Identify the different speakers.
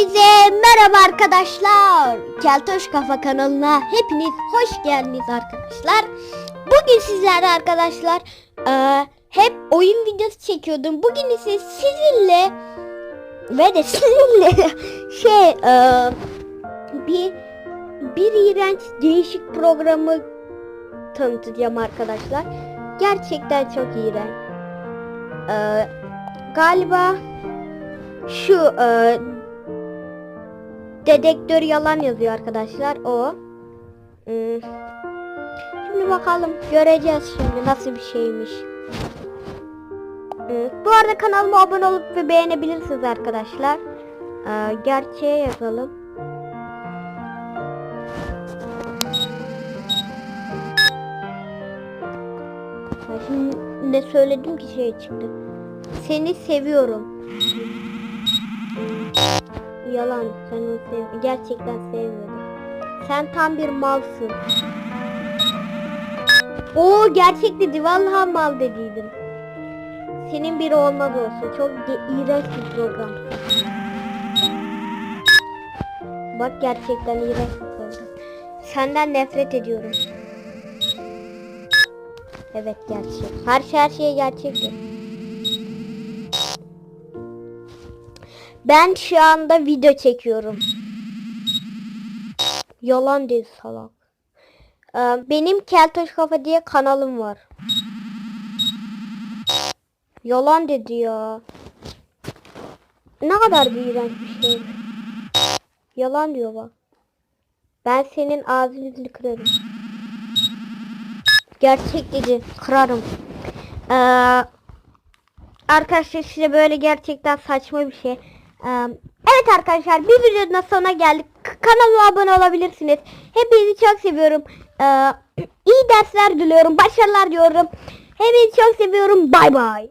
Speaker 1: Hepinize merhaba arkadaşlar. Keltoş Kafa kanalına hepiniz hoş geldiniz arkadaşlar. Bugün sizlerle arkadaşlar eee, hep oyun videosu çekiyordum. Bugün ise sizinle ve de sizinle şey eee, bir bir iğrenç değişik programı tanıtacağım arkadaşlar. Gerçekten çok iğrenç. Eee, galiba şu e, dedektör yalan yazıyor arkadaşlar o. Hmm. Şimdi bakalım göreceğiz şimdi nasıl bir şeymiş. Hmm. Bu arada kanalıma abone olup ve beğenebilirsiniz arkadaşlar. Ee, gerçeğe yazalım. Ya Şimdi ne söyledim ki şey çıktı. Seni seviyorum. Yalan. Sen onu sev gerçekten sevmiyordun. Sen tam bir malsın. O gerçek dedi. Mal dediydin. Senin biri olmaz olsun. Çok iğrenç bir program. Bak gerçekten iğrenç bir program. Senden nefret ediyorum. Evet gerçek. Her şey her şey gerçektir. Ben şu anda video çekiyorum. Yalan değil salak. Ee, benim Keltoş Kafa diye kanalım var. Yalan dedi ya. Ne kadar bir iğrenç bir şey. Yalan diyor bak. Ben senin ağzını yüzünü kırarım. Gerçek dedi. Kırarım. Ee, arkadaşlar size böyle gerçekten saçma bir şey. Evet arkadaşlar bir videonun sonuna geldik. Kanalıma abone olabilirsiniz. Hepinizi çok seviyorum. İyi dersler diliyorum. Başarılar diyorum. Hepinizi çok seviyorum. Bay bay.